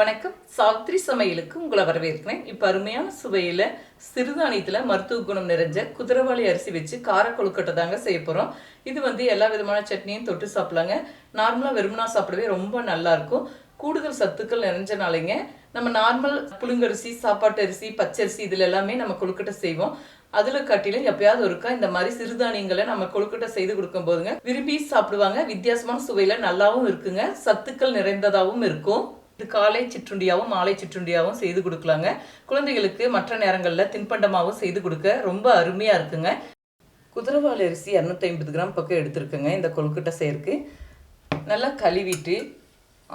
வணக்கம். சாவித்ரி சமையலுக்கு உங்களை வரவேற்கிறேன். இப்போ அருமையான சுவையில் சிறுதானியத்தில் மருத்துவ குணம் நிறைஞ்ச குதிரவாளி அரிசி வச்சு கார கொழுக்கட்டை தாங்க செய்ய போகிறோம் இது வந்து எல்லா விதமான சட்னியும் தொட்டு சாப்பிடலாங்க. நார்மலாக வெறுமனா சாப்பிடவே ரொம்ப நல்லாயிருக்கும் கூடுதல் சத்துக்கள் நிறைஞ்சனாலேங்க நம்ம நார்மல் புழுங்கரிசி சாப்பாட்டு அரிசி பச்சரிசி இதில் எல்லாமே நம்ம கொழுக்கட்டை செய்வோம். அதில் காட்டிலும் எப்பயாவது ஒருக்கா இந்த மாதிரி சிறுதானியங்களை நம்ம கொழுக்கட்டை செய்து கொடுக்கும் போதுங்க. விரும்பி சாப்பிடுவாங்க. வித்தியாசமான சுவையில் நல்லாவும் இருக்குங்க. சத்துக்கள் நிறைந்ததாகவும் இருக்கும். இது காலை சிற்றுண்டியாகவும் மாலை சிற்றுண்டியாவும் செய்து கொடுக்கலாங்க. குழந்தைகளுக்கு மற்ற நேரங்களில் தின்பண்டமாகவும் செய்து கொடுக்க ரொம்ப அருமையாக இருக்குங்க. குதிரவாளி அரிசி இரநூத்தி ஐம்பது கிராம் பக்கம் எடுத்துருக்குங்க இந்த கொழுக்கட்டை செய்யறதுக்கு நல்லா கழுவிட்டு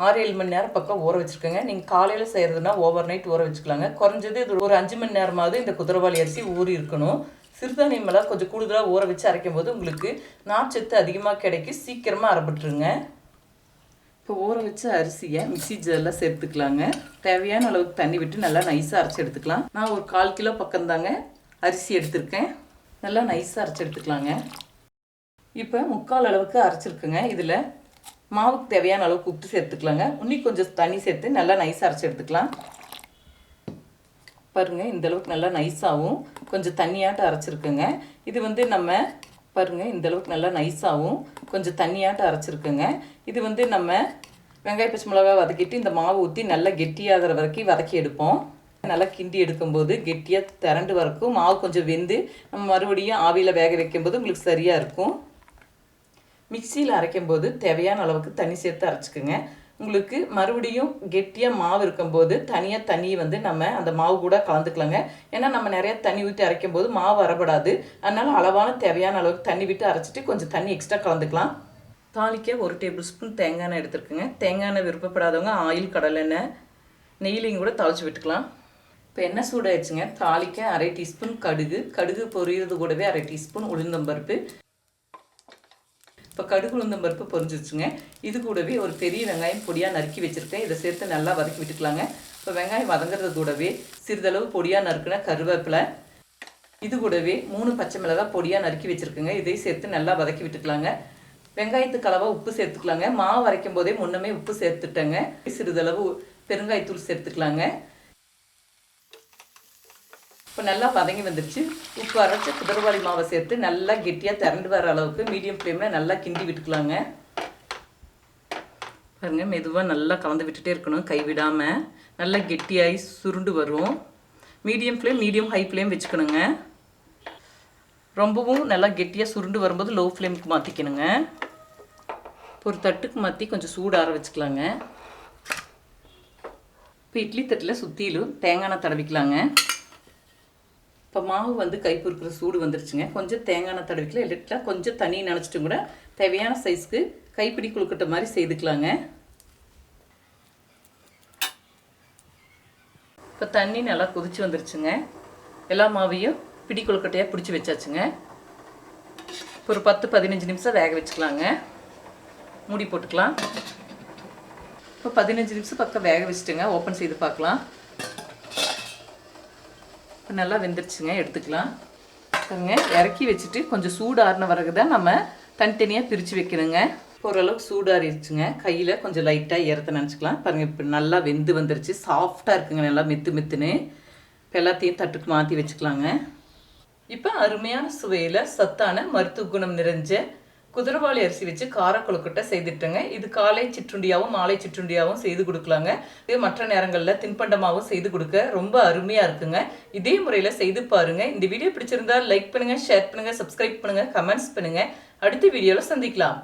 ஆறு ஏழு மணி நேரம் பக்கம் ஊற வச்சுருக்கோங்க. நீங்கள் காலையில் செய்கிறதுனா ஓவர் நைட் ஊற வச்சுக்கலாங்க. குறைஞ்சது இது ஒரு அஞ்சு மணி நேரமாவது இந்த குதிரவாளி அரிசி ஊறி இருக்கணும். சிறுதானியம் கொஞ்சம் கூடுதலாக ஊற வச்சு அரைக்கும் போது உங்களுக்கு நார்ச்சத்து அதிகமாக கிடைக்கும் சீக்கிரமாக அரைப்பட்டுருங்க. இப்போ ஊற வச்ச அரிசியை மிக்சி ஜாரில் சேர்த்துக்கலாங்க. தேவையான அளவுக்கு தண்ணி விட்டு நல்லா நைஸாக அரைச்சி எடுத்துக்கலாம். நான் ஒரு கால் கிலோ பக்கம் தாங்க அரிசி எடுத்திருக்கேன். நல்லா நைஸாக அரைச்சி எடுத்துக்கலாங்க. இப்போ முக்கால் அளவுக்கு அரைச்சிருக்குங்க. இதில் மாவுக்கு தேவையான அளவுக்கு உப்பு சேர்த்துக்கலாங்க. இன்னும் கொஞ்சம் தண்ணி சேர்த்து நல்லா நைஸாக அரைச்சி எடுத்துக்கலாம். பாருங்கள் இந்த அளவுக்கு நல்லா நைஸாகவும் கொஞ்சம் தண்ணியாட்டம் அரைச்சிருக்குங்க. இது வந்து நம்ம பாருங்கள் இந்தளவுக்கு நல்லா நைஸாகவும் கொஞ்சம் தண்ணியாட்டம் அரைச்சிருக்குங்க. இது வந்து நம்ம வெங்காய பச்சை மிளகா வதக்கிட்டு இந்த மாவு ஊற்றி நல்லா கெட்டியாகிற வரைக்கும் வதக்கி எடுப்போம். நல்லா கிண்டி எடுக்கும்போது கெட்டியாக திரண்டு வரைக்கும். மாவு கொஞ்சம் வெந்து நம்ம மறுபடியும் ஆவியில் வேக வைக்கும்போது உங்களுக்கு சரியாக இருக்கும். மிக்சியில் அரைக்கும் போது தேவையான அளவுக்கு தண்ணி சேர்த்து அரைச்சிக்கோங்க. உங்களுக்கு மறுபடியும் கெட்டியாக மாவு இருக்கும்போது தனியாக தண்ணி வந்து நம்ம அந்த மாவு கூட கலந்துக்கலாங்க. ஏன்னா நம்ம நிறைய தண்ணி ஊற்றி அரைக்கும் போது மாவு வரப்படாது அதனால் அளவான தேவையான அளவுக்கு தண்ணி விட்டு அரைச்சிட்டு கொஞ்சம் தண்ணி எக்ஸ்ட்ரா கலந்துக்கலாம். தாளிக்க ஒரு டேபிள் ஸ்பூன் தேங்காய் எண்ணெய் எடுத்துருக்குங்க. தேங்காய் எண்ணெய் விருப்பப்படாதவங்க ஆயில் கடலெண்ணெய் நெய்லையும் கூட தாளிச்சு விட்டுக்கலாம். இப்போ எண்ணெய் சூடாயிடுச்சுங்க. தாளிக்க அரை டீஸ்பூன் கடுகு. கடுகு பொரியிறது கூடவே அரை டீஸ்பூன் உளுந்தம்பருப்பு. இப்போ கடுகு உளுந்தம் பருப்பு பொரிஞ்சிருச்சுங்க. இது கூடவே ஒரு பெரிய வெங்காயம் பொடியாக நறுக்கி வச்சுருக்கேன். இதை சேர்த்து நல்லா வதக்கி விட்டுக்கலாங்க. இப்போ வெங்காயம் வதங்குறது கூடவே சிறிதளவு பொடியாக நறுக்கின கருவேப்பிலை. இது கூடவே மூணு பச்சை மிளகாய் பொடியாக நறுக்கி வச்சுருக்குங்க. இதையும் சேர்த்து நல்லா வதக்கி விட்டுக்கலாங்க. வெங்காயத்துக்கு அளவாக உப்பு சேர்த்துக்கலாங்க. மாவு வரைக்கும் போதே முன்னமே உப்பு சேர்த்துட்டேங்க. சிறிதளவு பெருங்காயத்தூள் சேர்த்துக்கலாங்க. இப்போ நல்லா வதங்கி வந்துருச்சு. உப்பு அரைச்சி குதிரவாளி மாவை சேர்த்து நல்லா கெட்டியாக திரண்டு வர அளவுக்கு மீடியம் ஃப்ளேமில் நல்லா கிண்டி விட்டுக்கலாங்க. பாருங்க மெதுவாக நல்லா கலந்து விட்டுட்டே இருக்கணும் கைவிடாமல் நல்லா கெட்டியாகி சுருண்டு வரும். Medium flame medium high flame வச்சுக்கணுங்க. ரொம்பவும் நல்லா கெட்டியாக சுருண்டு வரும்போது லோ ஃப்ளேமுக்கு மாற்றிக்கணுங்க ஒரு தட்டுக்கு மாற்றி கொஞ்சம் சூடார வச்சுக்கலாங்க. இப்போ இட்லி தட்டில் சுற்றிலும் தேங்காய் எண்ணெய் தடவிக்கலாங்க. இப்போ மாவு வந்து கை பொறுக்கிற சூடு வந்துருச்சுங்க. கொஞ்சம் தேங்காய் தடவிக்கலாம். தடவிக்கல இல்லைட்டா கொஞ்சம் தண்ணி நினச்சிட்டு கூட தேவையான சைஸ்க்கு கைப்பிடி குழுக்கட்ட மாதிரி செய்துக்கலாங்க. இப்போ தண்ணி நல்லா கொதிச்சு வந்துருச்சுங்க. எல்லா மாவையும் பிடி கொழுக்கட்டையாக பிடிச்சி வச்சாச்சுங்க. இப்போ ஒரு பத்து பதினஞ்சு நிமிஷம் வேக வச்சுக்கலாங்க. மூடி போட்டுக்கலாம். இப்போ பதினஞ்சு நிமிஷம் பக்கம் வேக வச்சுட்டுங்க. ஓப்பன் செய்து பார்க்கலாம். இப்போ நல்லா வெந்துருச்சுங்க எடுத்துக்கலாம். பாருங்க இறக்கி வச்சுட்டு கொஞ்சம் சூடாறின பிறகு தான் நம்ம தனித்தனியாக பிரித்து வைக்கணுங்க. ஓரளவுக்கு சூடாறிடுச்சுங்க கையில் கொஞ்சம் லைட்டாக ஏறத்த நினச்சிக்கலாம். பாருங்கள் இப்போ நல்லா வெந்து வந்துருச்சு. சாஃப்டாக இருக்குங்க நல்லா மெத்து மெத்துன்னு. இப்போ எல்லாத்தையும் தட்டுக்கு மாற்றி வச்சுக்கலாங்க. இப்போ அருமையான சுவையில் சத்தான மருத்துவ குணம் நிறைஞ்ச குதிரவாளி அரிசி வச்சு கார கொழுக்கட்டை செய்துட்டேங்க. இது காலை சிற்றுண்டியாகவும் மாலை சிற்றுண்டியாகவும் செய்து கொடுக்கலாங்க. இது மற்ற நேரங்களில் தின்பண்டமாகவும் செய்து கொடுக்க ரொம்ப அருமையாக இருக்குங்க. இதே முறையில் செய்து பாருங்க. இந்த வீடியோ பிடிச்சிருந்தா லைக் பண்ணுங்கள் ஷேர் பண்ணுங்கள் சப்ஸ்கிரைப் பண்ணுங்கள் கமெண்ட்ஸ் பண்ணுங்கள் அடுத்த வீடியோவில் சந்திக்கலாம்.